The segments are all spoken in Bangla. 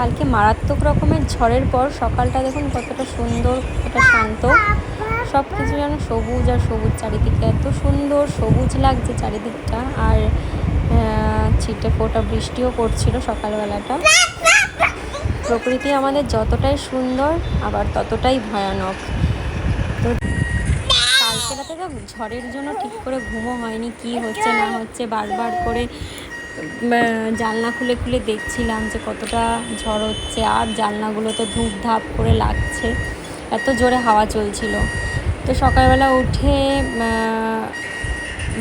কালকে মারাত্মক রকমের ঝড়ের পর সকালটা দেখুন কতটা সুন্দর, কতটা শান্ত। সব কিছু যেন সবুজ আর সবুজ চারিদিকে। এত সুন্দর সবুজ লাগছে চারিদিকটা। আর ছিটে ফোটা বৃষ্টিও পড়ছিল সকালবেলাটা। প্রকৃতি আমাদের যতটাই সুন্দর, আবার ততটাই ভয়ানক। তো কালকে ঝড়ের জন্য ঠিক করে ঘুমও হয়নি, কি হচ্ছে না হচ্ছে বারবার করে জানলা খুলে খুলে দেখছিলাম যে কতটা ঝড় হচ্ছে আর জানলাগুলো তো ধূপ ধাপ করে লাগছে। এত জোরে হাওয়া চলছিল। তো সকালবেলা উঠে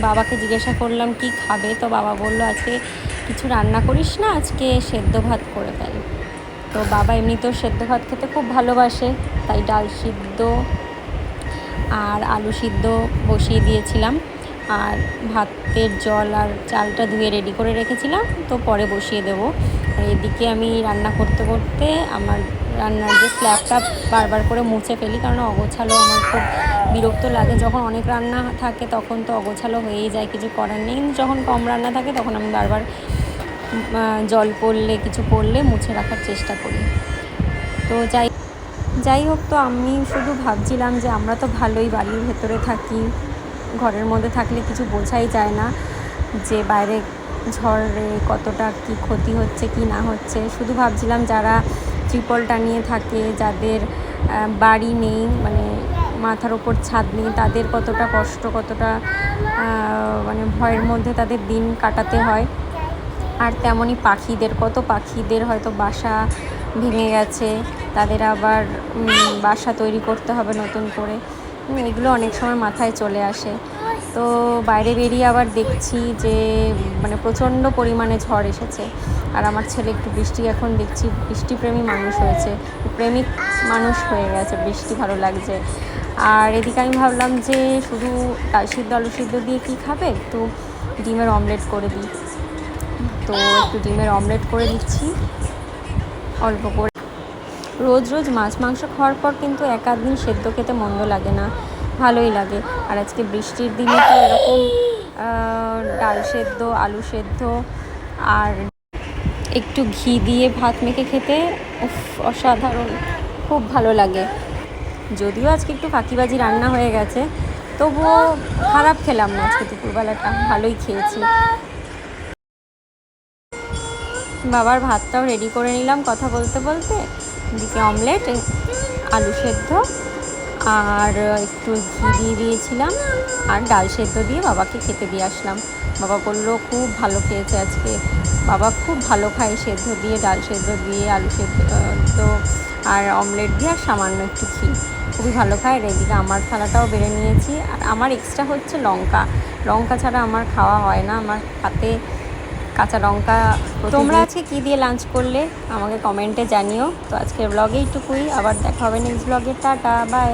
বাবাকে জিজ্ঞাসা করলাম, কি খাবে? তো বাবা বলল, আজকে কিছু রান্না করিস না, আজকে সেদ্ধ ভাত করে ফেল। তো বাবা এমনিতেও সেদ্ধ ভাত খেতে খুব ভালোবাসে, তাই ডাল সিদ্ধ আর আলু সিদ্ধ বসিয়ে দিয়েছিলাম। আর ভাতের জল আর চালটা ধুয়ে রেডি করে রেখেছিলাম, তো পরে বসিয়ে দেবো। আর এদিকে আমি রান্না করতে করতে আমার রান্নার যে স্ল্যাবটা বারবার করে মুছে ফেলি, কারণ অগোছালো আমার খুব বিরক্ত লাগে। যখন অনেক রান্না থাকে তখন তো অগোছালো হয়েই যায়, কিছু করার নেই। কিন্তু যখন কম রান্না থাকে তখন আমি বারবার জল পড়লে, কিছু পড়লে মুছে রাখার চেষ্টা করি। তো যাই যাই হোক, তো আমি শুধু ভাবছিলাম যে আমরা তো ভালোই বাড়ির ভেতরে থাকি। ঘরের মধ্যে থাকলে কিছু বোঝাই যায় না যে বাইরে ঝড়ে কতটা কি ক্ষতি হচ্ছে, কি না হচ্ছে। শুধু ভাবছিলাম যারা ত্রিপল টানিয়ে থাকে, যাদের বাড়ি নেই মানে মাথার ওপর ছাদ নেই, তাদের কতটা কষ্ট, কতটা মানে ভয়ের মধ্যে তাদের দিন কাটাতে হয়। আর তেমনই পাখিদের, কত পাখিদের হয়তো বাসা ভেঙে গেছে, তাদের আবার বাসা তৈরি করতে হবে নতুন করে। এগুলো অনেক সময় মাথায় চলে আসে। তো বাইরে বেরিয়ে আবার দেখছি যে মানে প্রচণ্ড পরিমাণে ঝড় এসেছে। আর আমার ছেলে একটু বৃষ্টি, এখন দেখছি বৃষ্টিপ্রেমী মানুষ হয়েছে। প্রেমিক মানুষ হয়ে গেছে, বৃষ্টি ভালো লাগছে। আর এদিকে আমি ভাবলাম যে, শুধু সিদ্ধ আলু সিদ্ধ দিয়ে কী খাবে? একটু ডিমের অমলেট করে দিই। তো একটু ডিমের অমলেট করে দিচ্ছি। অল্প করে রোজ রোজ মাছ মাংস খাওয়ার পর কিন্তু এক আধ দিন সেদ্ধ খেতে মন্দ লাগে না, ভালোই লাগে। আর আজকে বৃষ্টির দিনে তো এরকম ডাল সেদ্ধ, আলু সেদ্ধ আর একটু ঘি দিয়ে ভাত মেখে খেতে, উফ, অসাধারণ, খুব ভালো লাগে। যদিও আজকে একটু ফাঁকিবাজি রান্না হয়ে গেছে, তবুও খারাপ খেলাম না আজকে দুপুরবেলাটা, ভালোই খেয়েছি। বাবার ভাতটাও রেডি করে নিলাম কথা বলতে বলতে। এদিকে অমলেট আলু সেদ্ধ, আর একটু ঘি দিয়ে দিয়েছিলাম, আর ডাল সেদ্ধ দিয়ে বাবাকে খেতে দিয়ে আসলাম। বাবা বলল, খুব ভালো খেয়েছে আজকে। বাবা খুব ভালো খায় সেদ্ধ দিয়ে, ডাল সেদ্ধ দিয়ে, আলু সেদ্ধ আর অমলেট দিয়ে, আর সামান্য একটু ঘি। খুবই ভালো খায়, আর এদিকে আমার থালাটাও বেড়ে নিয়েছি। আর আমার এক্সট্রা হচ্ছে লঙ্কা। লঙ্কা ছাড়া আমার খাওয়া হয় না, আমার হাতে কাঁচা লঙ্কা তোমরা আজকে কী দিয়ে লাঞ্চ করলে? আমাকে কমেন্টে জানিও। তো আজকের ব্লগে এইটুকুই। আবার দেখা হবে নেক্সট ব্লগে টাটা বাই